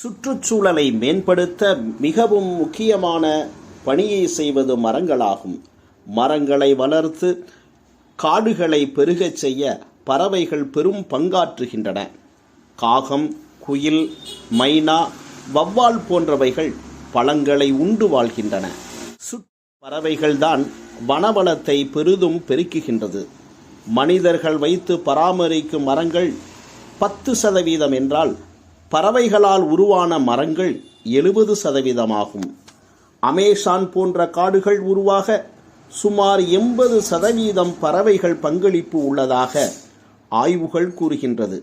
சுற்றுச்சூழலை மேம்படுத்த மிகவும் முக்கியமான பணியை செய்வது மரங்களாகும். மரங்களை வளர்த்து காடுகளை பெருகச் செய்ய பறவைகள் பெரும் பங்காற்றுகின்றன. காகம் குயில் மைனா வவ்வால் போன்றவைகள் பழங்களை உண்டு வாழ்கின்றன. சுற் பறவைகள்தான் வனவளத்தை பெரிதும் பெருக்குகின்றது. மனிதர்கள் வைத்து பராமரிக்கும் மரங்கள் பத்து சதவீதம் என்றால் பறவைகளால் உருவான மரங்கள் எழுபது சதவீதமாகும். அமேசான் போன்ற காடுகள் உருவாக சுமார் எண்பது சதவீதம் பறவைகள் பங்களிப்பு உள்ளதாக ஆய்வுகள் கூறுகின்றது.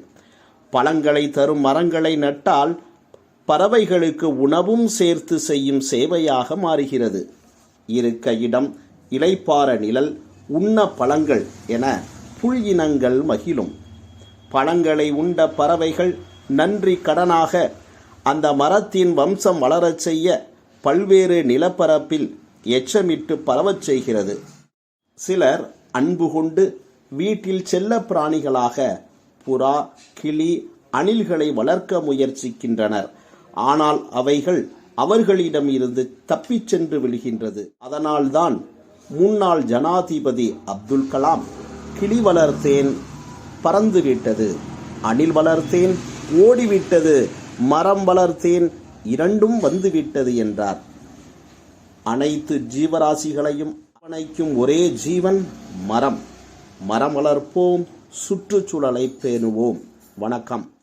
பழங்களை தரும் மரங்களை நட்டால் பறவைகளுக்கு உணவும் சேர்த்து செய்யும் சேவையாக மாறுகிறது. இருக்க இடம் இலைப்பார நிழல் உண்ண பழங்கள் என புல் இனங்கள் மகிழும். பழங்களை உண்ட பறவைகள் நன்றி கடனாக அந்த மரத்தின் வம்சம் வளரச் செய்ய பல்வேறு நிலப்பரப்பில் எச்சமிட்டு பரவச் செய்கிறது. சிலர் அன்பு கொண்டு வீட்டில் செல்ல பிராணிகளாக புறா கிளி அணில்களை வளர்க்க முயற்சிக்கின்றனர். ஆனால் அவைகள் அவர்களிடம் இருந்து தப்பிச் சென்று விழுகின்றது. அதனால்தான் முன்னாள் ஜனாதிபதி அப்துல் கலாம் கிளி வளர்த்தேன் பறந்துவிட்டது. அணில் வளர்த்தேன் ஓடிவிட்டது. மரம் வளர்த்தேன் இரண்டும் வந்துவிட்டது என்றார். அனைத்து ஜீவராசிகளையும் அணைக்கும் ஒரே ஜீவன் மரம். மரம் வளர்ப்போம் சுற்றுச்சூழலை பேணுவோம். வணக்கம்.